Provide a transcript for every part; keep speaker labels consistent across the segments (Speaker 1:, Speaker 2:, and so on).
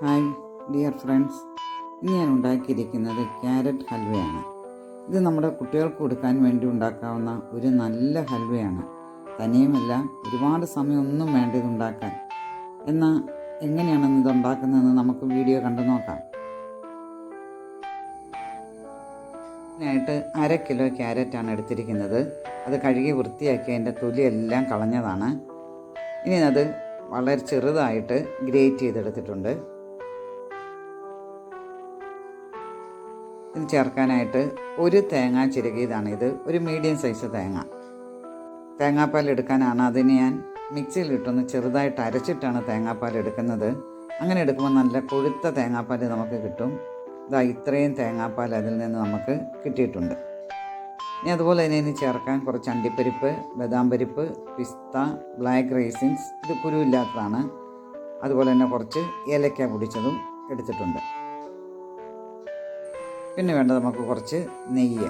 Speaker 1: Hi dear friends. ഇന്ന് ഞാൻ ഉണ്ടാക്കിയിരിക്കുന്നത് ക്യാരറ്റ് ഹൽവയാണ്. ഇത് നമ്മുടെ കുട്ടികൾക്ക് കൊടുക്കാൻ വേണ്ടി ഉണ്ടാക്കാവുന്ന ഒരു നല്ല ഹൽവയാണ്. തനിയുമല്ല ഒരുപാട് സമയമൊന്നും വേണ്ട ഇത് ഉണ്ടാക്കാൻ. എന്നാൽ എങ്ങനെയാണെന്ന് ഇത് ഉണ്ടാക്കുന്നതെന്ന് നമുക്ക് വീഡിയോ കണ്ടു നോക്കാം. ഇതിനായിട്ട് അര കിലോ ക്യാരറ്റാണ് എടുത്തിരിക്കുന്നത്. അത് കഴുകി വൃത്തിയാക്കി അതിന്റെ തൊലിയെല്ലാം കളഞ്ഞതാണ്. ഇനി അത് വളരെ ചെറുതായിട്ട് ഗ്രേറ്റ് ചെയ്തെടുത്തിട്ടുണ്ട്. ഇത് ചേർക്കാനായിട്ട് ഒരു തേങ്ങ ചിരകിയതാണ് ഇത്. ഒരു മീഡിയം സൈസ് തേങ്ങ. തേങ്ങാപ്പാൽ എടുക്കാനാണ് അതിന് ഞാൻ മിക്സിയിലിട്ടൊന്ന് ചെറുതായിട്ട് അരച്ചിട്ടാണ് തേങ്ങാപ്പാൽ എടുക്കുന്നത്. അങ്ങനെ എടുക്കുമ്പോൾ നല്ല കൊഴുത്ത തേങ്ങാപ്പാൽ നമുക്ക് കിട്ടും. ഇതാ ഇത്രയും തേങ്ങാപ്പാൽ അതിൽ നിന്ന് നമുക്ക് കിട്ടിയിട്ടുണ്ട്. ഇനി അതുപോലെ തന്നെ ഇനി ചേർക്കാൻ കുറച്ച് അണ്ടിപ്പരിപ്പ് ബദാം പരിപ്പ് പിസ്ത ബ്ലാക്ക് റൈസിൻസ് ഇത് കുരുവില്ലാത്തതാണ് അതുപോലെ തന്നെ കുറച്ച് ഏലക്ക പൊടിച്ചതും എടുത്തിട്ടുണ്ട്. പിന്നെ വേണ്ടത് നമുക്ക് കുറച്ച് നെയ്യ്.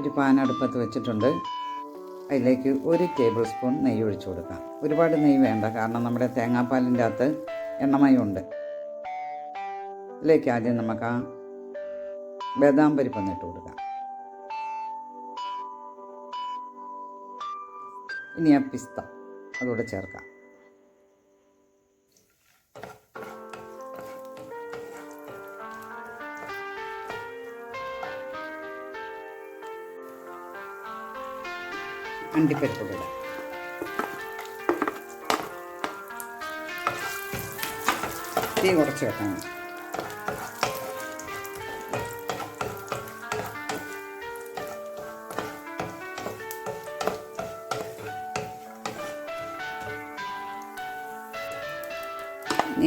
Speaker 1: ഒരു പാൻ അടുപ്പത്ത് വെച്ചിട്ടുണ്ട്. അതിലേക്ക് ഒരു ടേബിൾ സ്പൂൺ നെയ്യ് ഒഴിച്ചു കൊടുക്കാം. ഒരുപാട് നെയ്യ് വേണ്ട കാരണം നമ്മുടെ തേങ്ങാപ്പാലിന്റെ അകത്ത് എണ്ണമയമുണ്ട്. ഇതിലേക്ക് ആദ്യം നമുക്ക് ആ ബദാം പരിപ്പൊന്നിട്ട് കൊടുക്കാം. ഇനി ആ പിസ്ത അതുകൂടെ ചേർക്കാം. അണ്ടിപ്പരിപ്പ് തീ കുറച്ച് വെക്കണം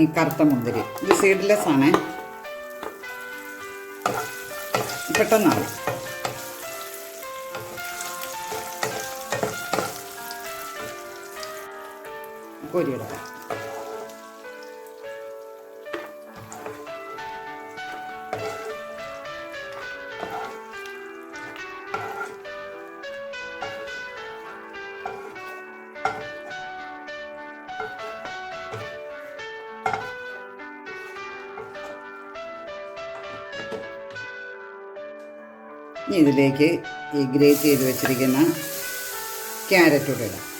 Speaker 1: ഈ കറുത്ത മുന്തിരി. ഇത് സീഡ്ലെസ് ആണ്. പെട്ടെന്നാവും കോരിയിടാം ഇനി ഇതിലേക്ക് ഈ ഗ്രേറ്റ് ചെയ്ത് വെച്ചിരിക്കുന്ന ക്യാരറ്റ് ഇടാം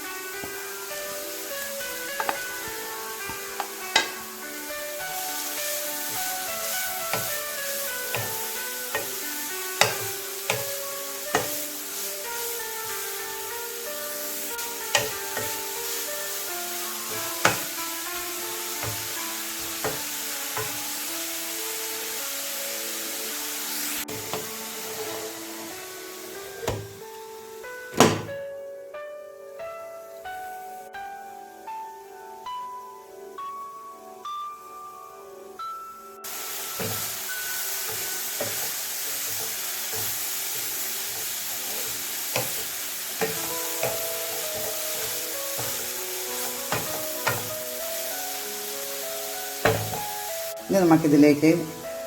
Speaker 1: ഇനി നമുക്കിതിലേക്ക്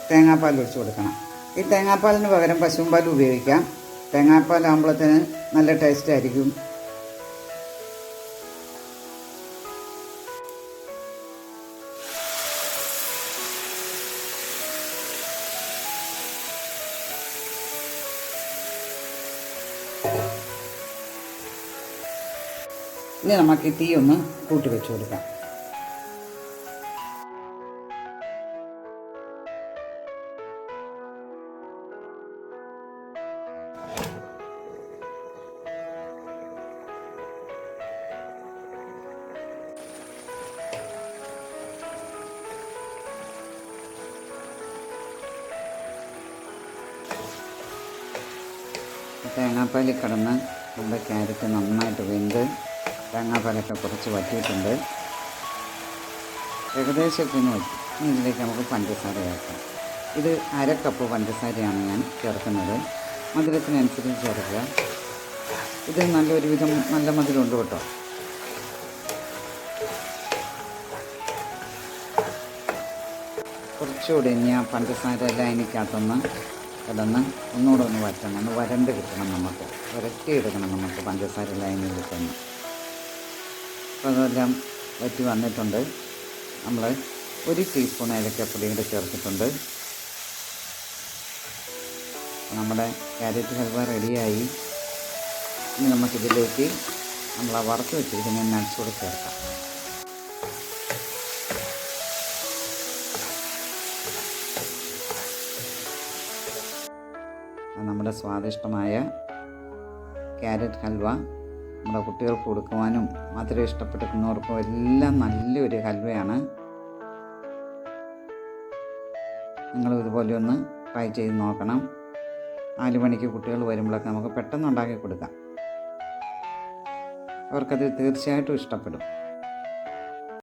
Speaker 1: തേങ്ങാപ്പാൽ ഒഴിച്ച് കൊടുക്കണം. ഈ തേങ്ങാപ്പാലിന് പകരം പശുമ്പാൽ പാൽ ഉപയോഗിക്കാം തേങ്ങാപ്പാലാകുമ്പോഴത്തേന് നല്ല ടേസ്റ്റ് ആയിരിക്കും. ഇനി നമുക്ക് തീ ഒന്ന് കൂട്ടി വെച്ച് കൊടുക്കാം. തേങ്ങാപ്പാലിൽ കിടന്ന് നമ്മുടെ ക്യാരറ്റ് നന്നായിട്ട് വെന്ത് തേങ്ങാപ്പാലൊക്കെ കുറച്ച് വറ്റിയിട്ടുണ്ട്. ഏകദേശമൊക്കെ ഒന്ന് വറ്റി. ഇതിലേക്ക് നമുക്ക് പഞ്ചസാര ചേർക്കാം. ഇത് അര കപ്പ് പഞ്ചസാരയാണ് ഞാൻ ചേർക്കുന്നത്. മധുരത്തിനനുസരിച്ച് ചേർക്കുക. ഇത് നല്ലൊരു വിധം നല്ല മധുരമുണ്ട് കേട്ടോ. കുറച്ചുകൂടി ഇനി ആ പഞ്ചസാര എല്ലാം അതൊന്ന് ഒന്നുകൂടെ ഒന്ന് വറ്റണം ഒന്ന് വരണ്ട് കിട്ടണം നമുക്ക്. വരട്ടിയെടുക്കണം നമുക്ക് പഞ്ചസാര ലൈനിൽ തന്നെ അപ്പോൾ അതെല്ലാം വറ്റി വന്നിട്ടുണ്ട്. നമ്മൾ ഒരു ടീസ്പൂൺ ഏലക്കപ്പൊടി കൂടെ ചേർത്തിട്ടുണ്ട്. നമ്മുടെ ക്യാരറ്റ് ഹൽവ റെഡിയായി. ഇനി നമുക്കിതിലേക്ക് നമ്മൾ വറുത്ത് വെച്ചിരിക്കുന്ന നട്ട്സ് കൂടെ ചേർക്കാം. നമ്മുടെ സ്വാദിഷ്ടമായ ക്യാരറ്റ് ഹൽവ നമ്മുടെ കുട്ടികൾക്ക് കൊടുക്കുവാനും മധുരം ഇഷ്ടപ്പെടുന്നവർക്കും എല്ലാം നല്ലൊരു ഹൽവയാണ്. നിങ്ങൾ ഇതുപോലെ ഒന്ന് ട്രൈ ചെയ്ത് നോക്കണം. നാല് മണിക്ക് കുട്ടികൾ വരുമ്പോഴൊക്കെ നമുക്ക് പെട്ടെന്ന് ഉണ്ടാക്കി കൊടുക്കാം. അവർക്കത് തീർച്ചയായിട്ടും ഇഷ്ടപ്പെടും.